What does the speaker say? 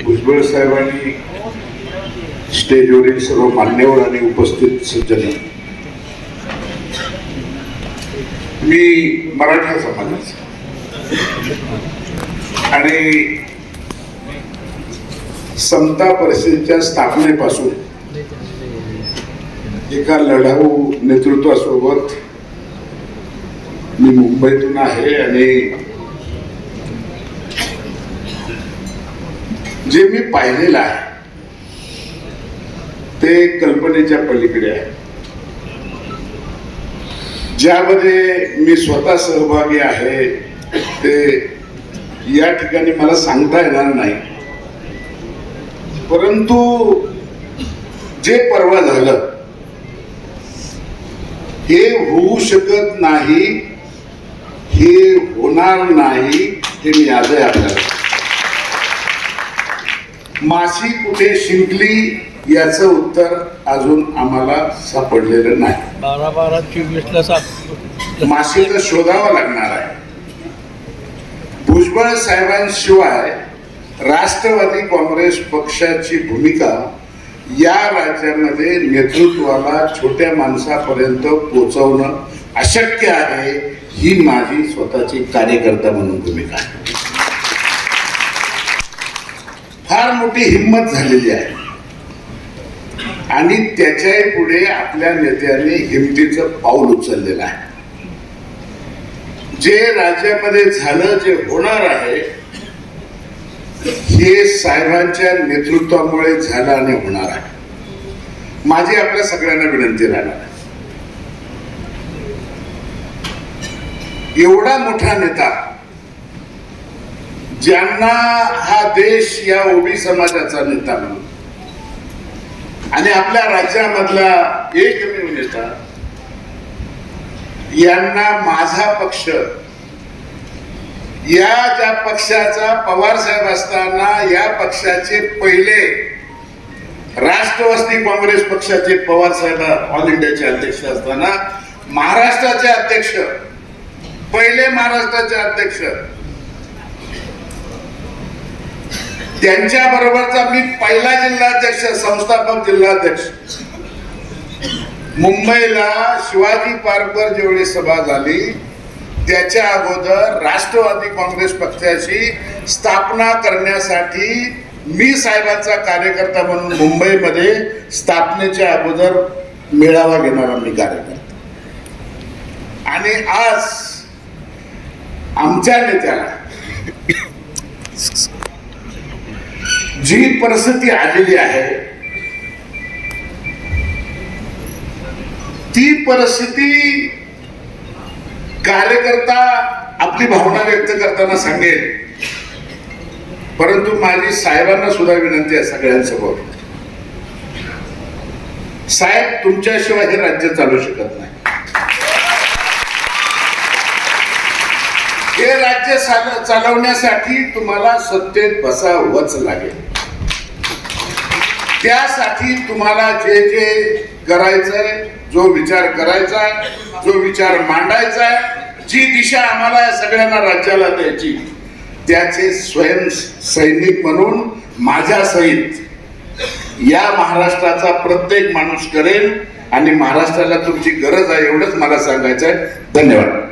भुजबळ साहेबांनी स्टेजवरील सर्व मान्यवर आणि उपस्थित सज्जन. मी मराठा समाजाचा. आणि समता परिषदेच्या स्थापनेपासून एका लढाऊ नेतृत्वासोबत मी मुंबईतून आहे आणि जे मी पाहिलेलं आहे ते कल्पनेच्या पलीकडे आहे. ज्यामध्ये मी स्वतः सहभागी आहे ते या ठिकाणी मला सांगता येणार नाही. परंतु जे परवा झालं हे होऊ शकत नाही हे होणार नाही हे मी आजही आपल्याला माशी कुठे शिंकली याचं उत्तर अजून आम्हाला सापडलेलं नाही. बारा बारा चोवीसला माशी तर शोधावं लागणार आहे. भुजबळ साहेबांशिवाय राष्ट्रवादी काँग्रेस पक्षाची भूमिका या राज्यामध्ये नेतृत्वाला छोट्या माणसापर्यंत पोहोचवणं अशक्य आहे ही माझी स्वतःची कार्यकर्ता म्हणून भूमिका आहे. फार मोठी हिंमत झालेली आहे. आणि त्याच्याही पुढे आपल्या नेत्यांनी हिमतीचं पाऊल उचललेलं आहे. जे राज्यामध्ये झालं जे होणार आहे हे साहेबांच्या नेतृत्वामुळे झालं आणि होणार आहे. माझी आपल्या सगळ्यांना विनंती राहणार आहे. एवढा मोठा नेता ज्यांना हा देश या ओबी समाजाचा नेता म्हणून. आणि आपल्या राज्यामधला एकमेव नेता. यांना माझा पक्ष. या ज्या पक्षाचा पवार साहेब असताना या पक्षाचे पहिले राष्ट्रवादी काँग्रेस पक्षाचे पवार साहेब ऑल इंडियाचे अध्यक्ष असताना महाराष्ट्राचे अध्यक्ष पहिले महाराष्ट्राचे अध्यक्ष त्यांच्या बरोबरचा मी पहिला जिल्हाध्यक्ष संस्थापक जिल्हाध्यक्ष. मुंबईला शिवाजी पार्कवर जेवढी सभा झाली त्याच्या अगोदर राष्ट्रवादी काँग्रेस पक्षाची स्थापना करण्यासाठी मी साहेबांचा कार्यकर्ता म्हणून मुंबईमध्ये स्थापनेच्या अगोदर मेळावा घेणारा मी कार्यकर्ता. आणि आज आमच्या नेत्याला जी परिस्थिती आलेली आहे ती परिस्थिती कार्यकर्ता आपली भावना व्यक्त करताना सांगेल. परंतु माझी साहेबांना सुद्धा विनंती आहे सगळ्यांसमोर. साहेब तुमच्याशिवाय हे राज्य चालू शकत नाही. हे राज्य चालवण्यासाठी तुम्हाला सत्तेत बसावंच लागेल. त्यासाठी तुम्हाला जे जे करायचंय जो विचार करायचा जो विचार मांडायचा आहे जी दिशा आम्हाला या सगळ्यांना राज्याला द्यायची त्याचे स्वयं सैनिक म्हणून माझ्या सहित या महाराष्ट्राचा प्रत्येक माणूस करेल आणि महाराष्ट्राला तुमची गरज आहे एवढंच मला सांगायचं आहे धन्यवाद.